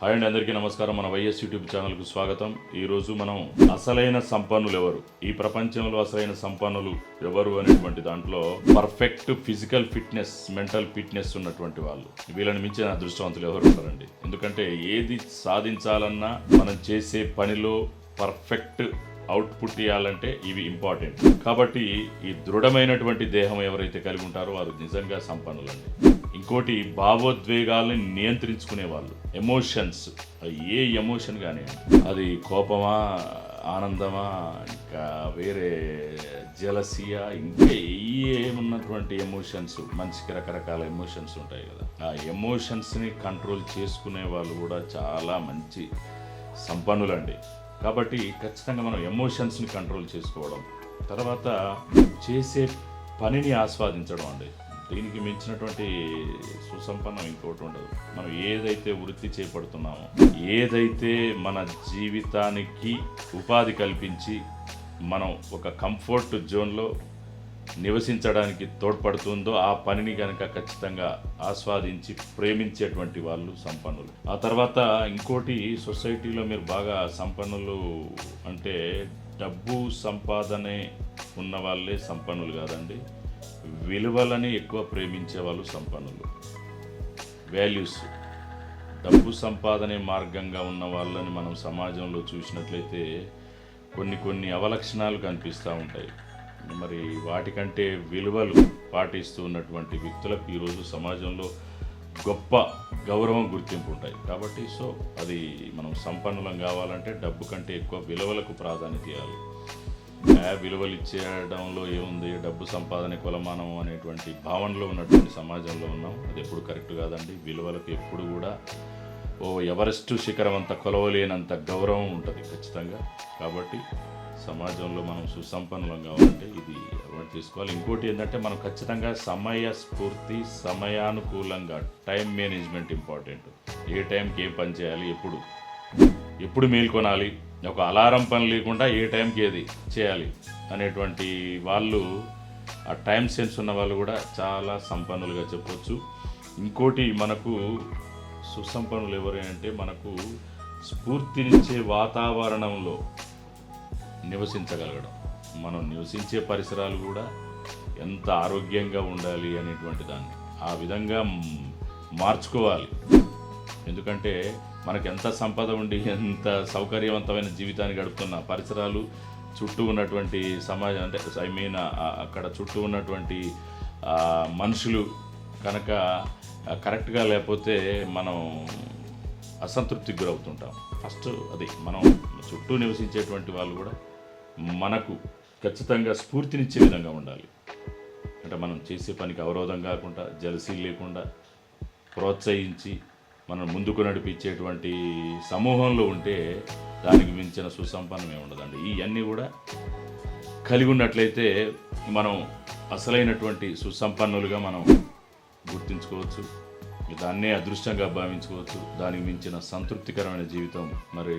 Hi అండి అందరికీ నమస్కారం. మన వైఎస్ యూట్యూబ్ ఛానల్కు స్వాగతం. ఈరోజు మనం అసలైన సంపన్నులు ఎవరు ఈ ప్రపంచంలో అసలైన సంపన్నులు ఎవరు అనేటువంటి దాంట్లో perfect physical fitness mental fitness ఉన్నటువంటి వాళ్ళు. వీళ్ళని మించిన అదృష్టవంతులు ఎవరు ఉంటారండి ఎందుకంటే ఏది సాధించాలన్నా మనం చేసే పనిలో పర్ఫెక్ట్ అవుట్పుట్ ఇవ్వాలంటే ఇవి ఇంపార్టెంట్ కాబట్టి ఈ దృఢమైనటువంటి దేహం ఎవరైతే కలిగి ఉంటారో వారు నిజంగా సంపన్నులండి. ఇంకోటి భావోద్వేగాల్ని నియంత్రించుకునే వాళ్ళు ఎమోషన్స్ ఏ ఎమోషన్ కానీ అది కోపమా ఆనందమా ఇంకా వేరే జలసియా ఇంకా ఏమున్నటువంటి ఎమోషన్స్ మనిషికి రకరకాల ఎమోషన్స్ ఉంటాయి కదా. ఆ ఎమోషన్స్ని కంట్రోల్ చేసుకునే వాళ్ళు కూడా చాలా మంచి సంపన్నులండి. కాబట్టి ఖచ్చితంగా మనం ఎమోషన్స్ని కంట్రోల్ చేసుకోవడం. తర్వాత చేసే పనిని ఆస్వాదించడం అండి. దీనికి మించినటువంటి సుసంపన్నం ఇంకోటి ఉండదు. మనం ఏదైతే వృత్తి చేపడుతున్నామో ఏదైతే మన జీవితానికి ఉపాధి కల్పించి మనం ఒక కంఫర్ట్ జోన్లో నివసించడానికి తోడ్పడుతుందో ఆ పనిని కనుక ఖచ్చితంగా ఆస్వాదించి ప్రేమించేటువంటి వాళ్ళు సంపన్నులు. ఆ తర్వాత ఇంకోటి సొసైటీలో మీరు బాగా సంపన్నులు అంటే డబ్బు సంపాదనే ఉన్న వాళ్ళే సంపన్నులు కాదండి. విలువలని ఎక్కువ ప్రేమించే వాళ్ళు సంపన్నులు. వాల్యూస్. డబ్బు సంపాదనే మార్గంగా ఉన్న వాళ్ళని మనం సమాజంలో చూసినట్లయితే కొన్ని కొన్ని అవలక్షణాలు కనిపిస్తూ ఉంటాయి. మరి వాటికంటే విలువలు పాటిస్తూ ఉన్నటువంటి వ్యక్తులకు ఈరోజు సమాజంలో గొప్ప గౌరవం గుర్తింపు ఉంటాయి. కాబట్టి సో అది మనం సంపన్నులం కావాలంటే డబ్బు కంటే ఎక్కువ విలువలకు ప్రాధాన్యత ఇవ్వాలి. విలువలు ఇచ్చేయడంలో ఏముంది? డబ్బు సంపాదన కొలమానం అనేటువంటి భావనలో ఉన్నటువంటి సమాజంలో ఉన్నాం. అది ఎప్పుడు కరెక్ట్ కాదండి. విలువలకు ఎప్పుడు కూడా ఓ ఎవరెస్ట్ శిఖరం అంత కొలవలేనంత గౌరవం ఉంటుంది ఖచ్చితంగా. కాబట్టి సమాజంలో మనం సుసంపన్నులం కావాలంటే ఇది అలవాటు చేసుకోవాలి. ఇంకోటి ఏంటంటే మనం ఖచ్చితంగా సమయ స్ఫూర్తి సమయానుకూలంగా టైం మేనేజ్మెంట్ ఇంపార్టెంట్. ఏ టైంకి ఏ పని చేయాలి ఎప్పుడు? ఎప్పుడు మేల్కొనాలి ఒక అలారం పని లేకుండా ఏ టైంకి ఏది చేయాలి అనేటువంటి వాళ్ళు ఆ టైం సెన్స్ ఉన్న వాళ్ళు కూడా చాలా సంపన్నులుగా చెప్పొచ్చు. ఇంకోటి మనకు సుసంపన్నులు ఎవరు అంటే మనకు స్ఫూర్తినిచ్చే వాతావరణంలో నివసించగలగడం. మనం నివసించే పరిసరాలు కూడా ఎంత ఆరోగ్యంగా ఉండాలి అనేటువంటి దాన్ని ఆ విధంగా మార్చుకోవాలి. ఎందుకంటే మనకు ఎంత సంపద ఉండి ఎంత సౌకర్యవంతమైన జీవితాన్ని గడుపుతున్న పరిసరాలు చుట్టూ ఉన్నటువంటి సమాజం అంటే ఐ మీన్ అక్కడ చుట్టూ ఉన్నటువంటి మనుషులు కనుక కరెక్ట్గా లేకపోతే మనం అసంతృప్తికి గురవుతుంటాం. ఫస్ట్ అది మనం చుట్టూ నివసించేటువంటి వాళ్ళు కూడా మనకు ఖచ్చితంగా స్ఫూర్తినిచ్చే విధంగా ఉండాలి. అంటే మనం చేసే పనికి అవరోధం కాకుండా జలసీ లేకుండా ప్రోత్సహించి మనం ముందుకు నడిపించేటువంటి సమూహంలో ఉంటే దానికి మించిన సుసంపన్నమే ఉండదండి. ఇవన్నీ కూడా కలిగి ఉన్నట్లయితే మనం అసలైనటువంటి సుసంపన్నులుగా మనం గుర్తించుకోవచ్చు. దాన్నే అదృష్టంగా భావించుకోవచ్చు. దానికి మించిన సంతృప్తికరమైన జీవితం మరి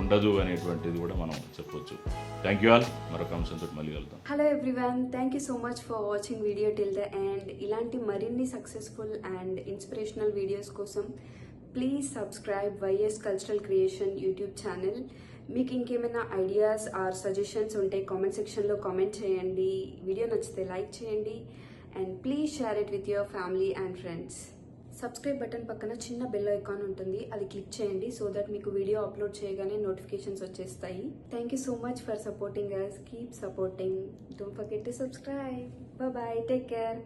ఉండదు అనేటువంటిది కూడా మనం చెప్పొచ్చు. థ్యాంక్ యూ ఆల్ మరొక అంశంతో మళ్ళీ కలుద్దాం. Hello everyone thank you so much for watching video till the and ఇలాంటి మరిన్ని సక్సెస్ఫుల్ అండ్ ఇన్స్పిరేషనల్ వీడియోస్ కోసం please subscribe YS cultural creation YouTube channel మీకు ఇంకేమైనా ఐడియాస్ ఆర్ సజెషన్స్ ఉంటే కామెంట్ సెక్షన్లో కామెంట్ చేయండి. వీడియో నచ్చితే లైక్ చేయండి. And please share it with your family and friends subscribe button పక్కన చిన్న బెల్ ఐకాన్ ఉంటుంది. అది క్లిక్ చేయండి సో దట్ మీకు వీడియో అప్లోడ్ చేయగానే నోటిఫికేషన్స్ వచ్చేస్తాయి. Thank you so much for supporting us keep supporting don't forget to subscribe bye take care